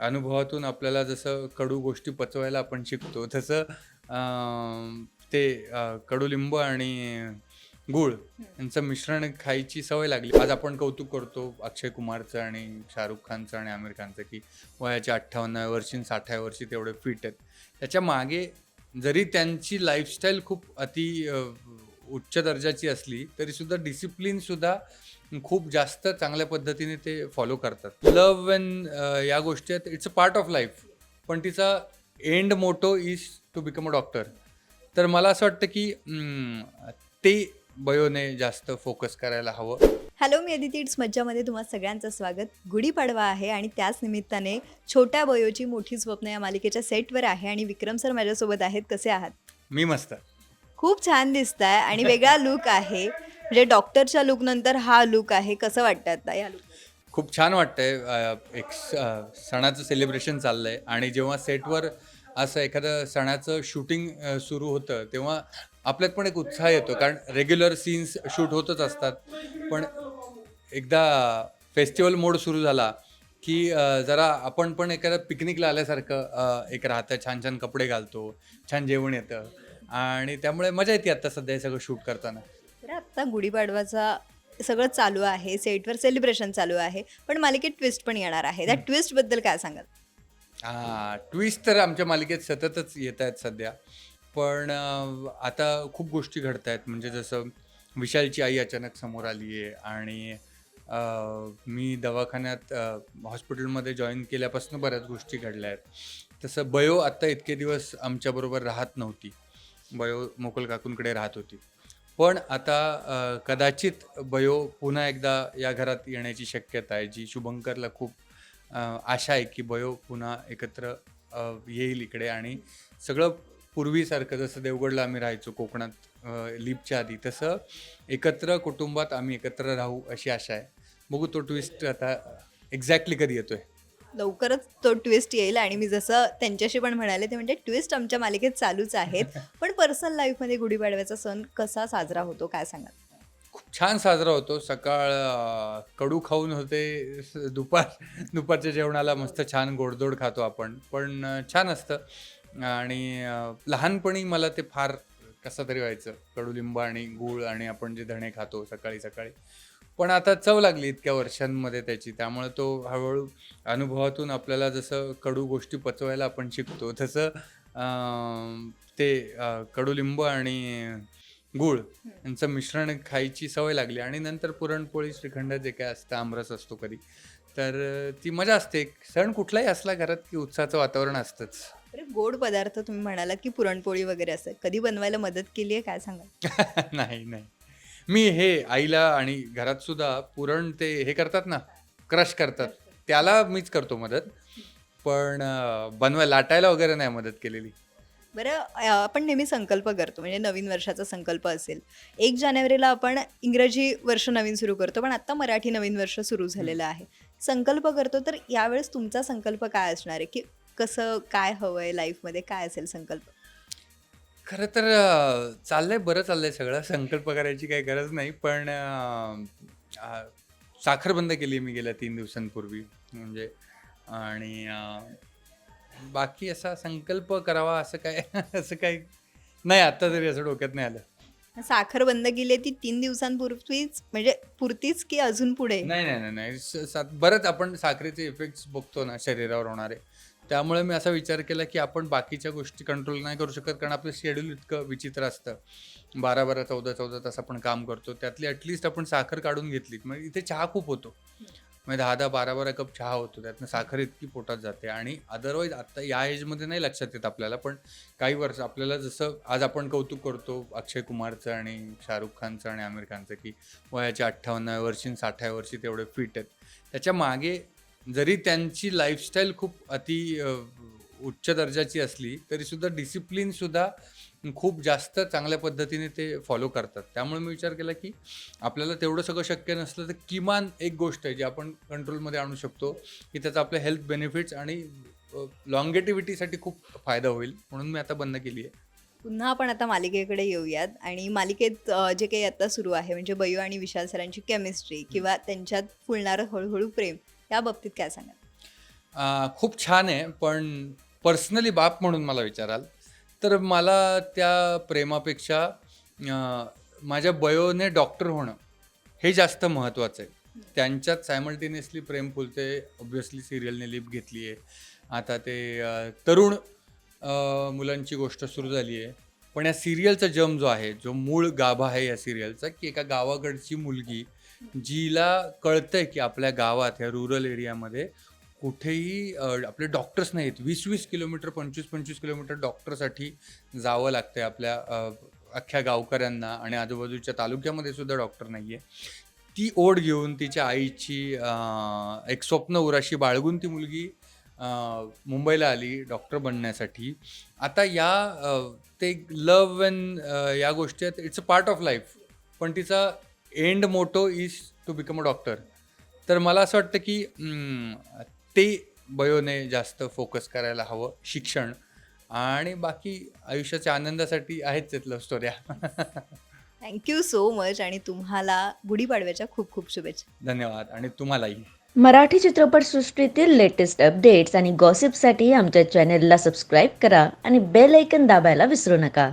अनुभवातून आपल्याला जसं कडू गोष्टी पचवायला आपण शिकतो तसं ते कडुलिंब आणि गूळ यांचं मिश्रण खायची सवय लागली. आज आपण कौतुक करतो अक्षय कुमारचं आणि शाहरुख खानचं आणि आमिर खानचं की वयाच्या अठ्ठावन्न वर्षी साठाव्या वर्षी तेवढे फिट आहेत. त्याच्यामागे जरी त्यांची लाईफस्टाईल खूप अति उच्च दर्जाची असली तरी सुद्धा डिसिप्लिन सुद्धा खूप जास्त चांगल्या पद्धतीने ते फॉलो करतात. लव अँड या गोष्टी आहेत it's a part of life पण तिचा end motto is to become a doctor तर मला असं वाटतं की ते बयोने जास्त फोकस करायला हवं. हॅलो मी अदिती. इट्स मज्जामध्ये तुम्हा सगळ्यांचं स्वागत. गुढीपाडवा आहे आणि त्याच निमित्ताने छोट्या बयोची मोठी स्वप्न या मालिकेच्या सेटवर आहे आणि विक्रम सर माझ्यासोबत आहेत. कसे आहात? मी मस्त. खूप छान दिसताय आणि वेगळा लुक आहे. म्हणजे डॉक्टरच्या लुक नंतर हा लुक आहे. कसं वाटतं आता या लुक खूप छान वाटतंय. एक स- सणाचं सेलिब्रेशन चाललंय. आणि जेव्हा सेटवर असं एखादं सणाचं शूटिंग सुरू होतं तेव्हा आपल्यात पण एक उत्साह येतो. कारण रेग्युलर सीन्स शूट होतच असतात. पण एकदा फेस्टिवल मोड सुरू झाला की जरा आपण पण एखाद्या पिकनिकला आल्यासारखं एक राहतं. छान छान कपडे घालतो. छान जेवण येतं. आणि त्यामुळे मजा येते आता सध्या हे सगळं शूट करताना. तर आत्ता गुढीपाडवाचा सगळं चालू आहे सेटवर सेलिब्रेशन चालू आहे पण मालिकेत ट्विस्ट पण येणार आहे. त्या ट्विस्टबद्दल काय सांगाल? हा ट्विस्ट तर आमच्या मालिकेत सततच येत आहेत सध्या. पण अं, आता खूप गोष्टी घडत आहेत. म्हणजे जसं विशालची आई अचानक समोर आली आहे आणि अं, मी दवाखान्यात अं, हॉस्पिटलमध्ये जॉईन केल्यापासून बऱ्याच गोष्टी घडल्या आहेत. तसं बयो आत्ता इतके दिवस आमच्याबरोबर राहत नव्हती. बयो मोकल काकूंकडे राहत होती. पण आता कदाचित बयो पुन्हा एकदा या घरात येण्याची शक्यता आहे जी शुभंकरला खूप आशा आहे की बयो पुन्हा एकत्र येईल इकडे. आणि सगळं पूर्वीसारखं जसं देवगडला आम्ही राहायचो कोकणात लिपच्या आधी तसं एकत्र कुटुंबात आम्ही एकत्र राहू अशी आशा आहे. बघू तो ट्विस्ट आता एक्झॅक्टली कधी येतोय. लवकरच तो ट्विस्ट येईल आणि मी जसं त्यांच्याशी पण म्हणाले ते म्हणजे ट्विस्ट आमच्या मालिकेत चालूच आहेत. पण पर्सनल लाईफमध्ये गुढीपाडव्याचा सण कसा साजरा होतो काय सांगाल? खूप छान साजरा होतो. सकाळ कडू खाऊन होते दुपार दुपारच्या जेवणाला मस्त छान गोडधोड खातो आपण. पण छान असतं. आणि लहानपणी मला ते फार कसं तरी व्हायचं. कडुलिंब आणि गूळ आणि आपण जे धणे खातो सकाळी सकाळी. पण आता चव लागली इतक्या वर्षांमध्ये त्याची त्यामुळे तो हळूहळू अनुभवातून आपल्याला जसं कडू गोष्टी पचवायला आपण शिकतो तसं अं, ते अं, कडुलिंब आणि गूळ यांचं मिश्रण खायची सवय लागली. आणि नंतर पुरणपोळी श्रीखंड जे काय असतं आमरस असतो कधी तर अं, ती मजा असते. एक सण कुठलाही असला घरात की उत्साहाचं वातावरण असतंच. अरे गोड पदार्थ तुम्ही म्हणालात की पुरणपोळी वगैरे असं. कधी बनवायला मदत केली आहे काय सांगाल? नाही नाही. मी हे आईला आणि घरात सुद्धा पुरण ते हे करतात ना क्रश करतात. त्याला मीच करतो मदत. पण अं, बनवाय लाटायला वगैरे नाही मदत केलेली. बरं आपण नेहमी संकल्प करतो म्हणजे नवीन वर्षाचा संकल्प असेल. एक जानेवारीला आपण इंग्रजी वर्ष नवीन सुरू करतो पण आत्ता मराठी नवीन वर्ष सुरू झालेलं आहे. संकल्प करतो तर यावेळेस तुमचा संकल्प काय असणार आहे? की कसं काय हवंय लाईफमध्ये? काय असेल संकल्प? खरं तर अं, चाललंय बरं चाललंय सगळं. संकल्प करायची काही गरज नाही पण अं, अं, साखर बंद केली मी गेल्या तीन दिवसांपूर्वी. म्हणजे आणि अं, बाकी असा संकल्प करावा असं काय असं काही नाही आत्ता तरी असं डोक्यात नाही आलं. साखर बंद केली ती तीन दिवसांपूर्वीच म्हणजे पुरतीच की अजून पुढे? नाही नाही नाही नाही. स- बरंच आपण साखरेचे इफेक्ट्स बघतो ना शरीरावर होणारे. त्यामुळे मी असा विचार केला की आपण बाकीच्या गोष्टी कंट्रोल नाही करू शकत कारण आपलं शेड्यूल इतकं विचित्र असतं. बारा बारा चौदा चौदा तास आपण काम करतो. त्यातली ॲटलिस्ट आपण साखर काढून घेतली म्हणजे इथे चहा खूप होतो. म्हणजे दहा दहा बारा बारा कप चहा होतो. त्यातनं साखर इतकी पोटात जाते. आणि अदरवाईज आता या एजमध्ये नाही लक्षात येत आपल्याला पण काही वर्ष आपल्याला जसं आज आपण कौतुक करतो अक्षय कुमारचं आणि शाहरुख खानचं आणि आमिर खानचं की वयाच्या अठ्ठावन्नाव्या वर्षी साठाव्या वर्षी तेवढे फिट आहेत. त्याच्यामागे जरी त्यांची लाईफस्टाईल खूप अति उच्च दर्जाची असली तरी सुद्धा डिसिप्लिन सुद्धा खूप जास्त चांगल्या पद्धतीने ते फॉलो करतात. त्यामुळे मी विचार केला की आपल्याला तेवढं सगळं शक्य नसलं तर किमान एक गोष्ट आहे जी आपण कंट्रोलमध्ये आणू शकतो की त्याचा आपल्या हेल्थ बेनिफिट्स आणि लॉंगेटिव्हिटीसाठी खूप फायदा होईल म्हणून मी आता बंद केली आहे. पुन्हा आपण आता मालिकेकडे येऊयात. आणि मालिकेत अ, जे काही आता सुरू आहे म्हणजे बयू आणि विशाल सरांची केमिस्ट्री किंवा त्यांच्यात फुलणारं हळूहळू प्रेम या बाबतीत काय सांगाल? अं, खूप छान आहे पण पर्सनली बाप म्हणून मला विचाराल तर मला त्या प्रेमापेक्षा अं, माझ्या बयोने डॉक्टर होणं हे जास्त महत्त्वाचं आहे. त्यांच्यात सायमल्टेनियसली प्रेम फुलते ऑब्व्हियसली सिरियलने लिप घेतली आहे आता ते अं, तरुण अं, मुलांची गोष्ट सुरू झाली आहे पण या सिरियलचा जम जो आहे जो मूळ गाभा आहे या सिरियलचा की एका गावाकडची मुलगी जिला कळतंय की आपल्या गावात ह्या रुरल एरियामध्ये कुठेही आपले डॉक्टर्स नाहीत. वीस वीस किलोमीटर पंचवीस पंचवीस किलोमीटर डॉक्टरसाठी जावं लागतंय आपल्या अख्ख्या गावकऱ्यांना आणि आजूबाजूच्या तालुक्यामध्ये सुद्धा डॉक्टर नाही आहे ती ओढ घेऊन तिच्या आईची एक स्वप्न उराशी बाळगून ती मुलगी मुंबईला आली डॉक्टर बनण्यासाठी. आता या ते लव अँड या गोष्टी आहेत it's a part of life पण तिचा end motto is to become a doctor तर मला असं वाटतं की ते बयोने जास्त फोकस करायला हवं शिक्षण. आणि बाकी आयुष्याच्या आनंदासाठी आहेच आहेत लव्ह स्टोऱ्या थँक्यू सो मच आणि तुम्हाला गुढीपाडव्याच्या खूप खूप शुभेच्छा. धन्यवाद आणि तुम्हालाही. मराठी चित्रपटसृष्टीतील लेटेस्ट अपडेट्स आणि गॉसिपसाठी आमच्या चॅनेलला सबस्क्राईब करा आणि बेल ऐकन दाबायला विसरू नका.